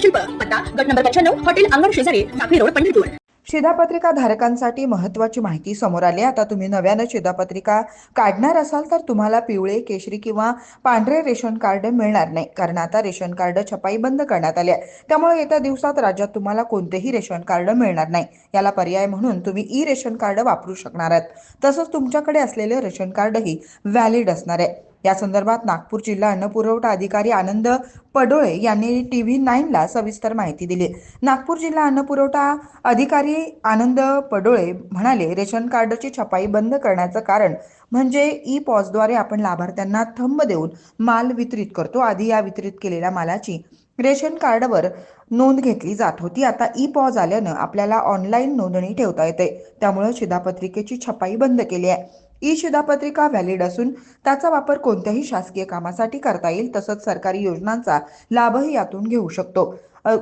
शिल्प पत्ता गट नंबर पंच्याण्णव हॉटेल अंगण शेजारी साखळी रोड पंढरपूर. शिधापत्रिका धारकांसाठी महत्वाची माहिती समोर आली. आता तुम्ही नव्यानं शिधापत्रिका काढणार असाल तर तुम्हाला पिवळे केशरी किंवा पांढरे रेशन कार्ड मिळणार नाही. कारण आता रेशन कार्ड छपाई बंद करण्यात आली आहे. त्यामुळे येत्या दिवसात राज्यात तुम्हाला कोणतेही रेशन कार्ड मिळणार नाही. याला पर्याय म्हणून तुम्ही ई रेशन कार्ड वापरू शकणार आहात. तसंच तुमच्याकडे असलेले रेशन कार्डही व्हॅलिड असणार आहे. या संदर्भात नागपूर जिल्हा अन्न पुरवठा अधिकारी आनंद पडोळे यांनी टी व्ही नाईनला सविस्तर माहिती दिली. नागपूर जिल्हा अन्न पुरवठा अधिकारी आनंद पडोळे म्हणाले रेशन कार्डची छपाई बंद करण्याचं कारण म्हणजे ई पॉजद्वारे आपण लाभार्थ्यांना थंब देऊन माल वितरित करतो. आधी या वितरित केलेल्या मालाची रेशन कार्डवर नोंद घेतली जात होती. आता ई पॉज आल्यानं आपल्याला ऑनलाईन नोंदणी ठेवता येते. त्यामुळे शिधापत्रिकेची छपाई बंद केली आहे. ई शिधापत्रिका व्हॅलिड असून त्याचा वापर कोणत्याही शासकीय कामासाठी करता येईल तसंच सरकारी योजनांचा लाभही यातून घेऊ शकतो.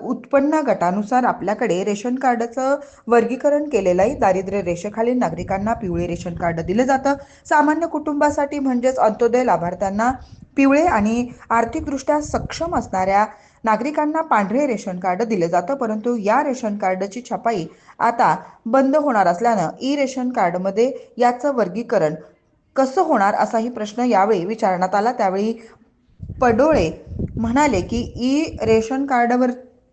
उत्पन्न गटानुसार आपल्याकडे रेशन कार्डचं वर्गीकरण केलेलं आहे दारिद्र्य रेषेखालील नागरिकांना पिवळे रेशन कार्ड दिलं जातं. सामान्य कुटुंबासाठी म्हणजेच अंत्योदय लाभार्थ्यांना पिवळे आणि आर्थिकदृष्ट्या सक्षम असणाऱ्या नागरिकांना पांढरे रेशन कार्ड दिले जातं परंतु या रेशन कार्डची छपाई आता बंद होणार असल्यानं ई रेशन कार्डमध्ये याचं वर्गीकरण कसं होणार असाही प्रश्न यावेळी विचारण्यात आला. त्यावेळी पडोळे म्हणाले की ई रेशन कार्डवर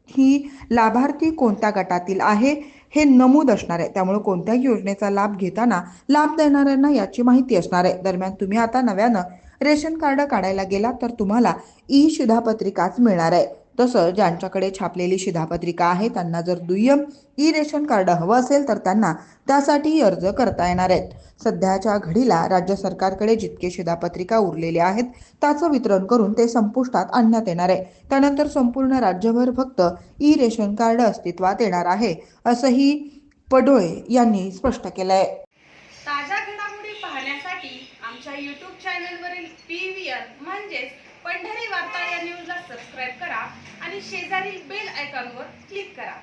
ही लाभार्थी कोणत्या गटातील आहे हे नमूद असणार आहे. त्यामुळे कोणत्याही योजनेचा लाभ घेताना लाभ देणाऱ्यांना याची माहिती असणार आहे. दरम्यान तुम्ही आता नव्यानं रेशन कार्ड काढायला गेलात तर तुम्हाला ई शिधापत्रिकाच मिळणार आहे. तसं ज्यांच्याकडे छापलेली शिधापत्रिका आहे त्यांना जर दुय्यम ई रेशन कार्ड हवं असेल तर त्यांना त्यासाठी अर्ज करता येणार आहेत. सध्याच्या घडीला राज्य सरकारकडे जितके शिधापत्रिका उरलेले आहेत त्याचं वितरण करून ते संपुष्टात आणण्यात येणार आहे. त्यानंतर संपूर्ण राज्यभर फक्त ई रेशन कार्ड अस्तित्वात येणार आहे असंही पडोळे यांनी स्पष्ट केलं आहे पाहण्यासाठी आमच्या यूट्यूब चॅनलवरील पी व्ही म्हणजेच पंढरी वार्ता या न्यूजला सबस्क्राईब करा आणि शेजारील बेल आयकॉनवर क्लिक करा.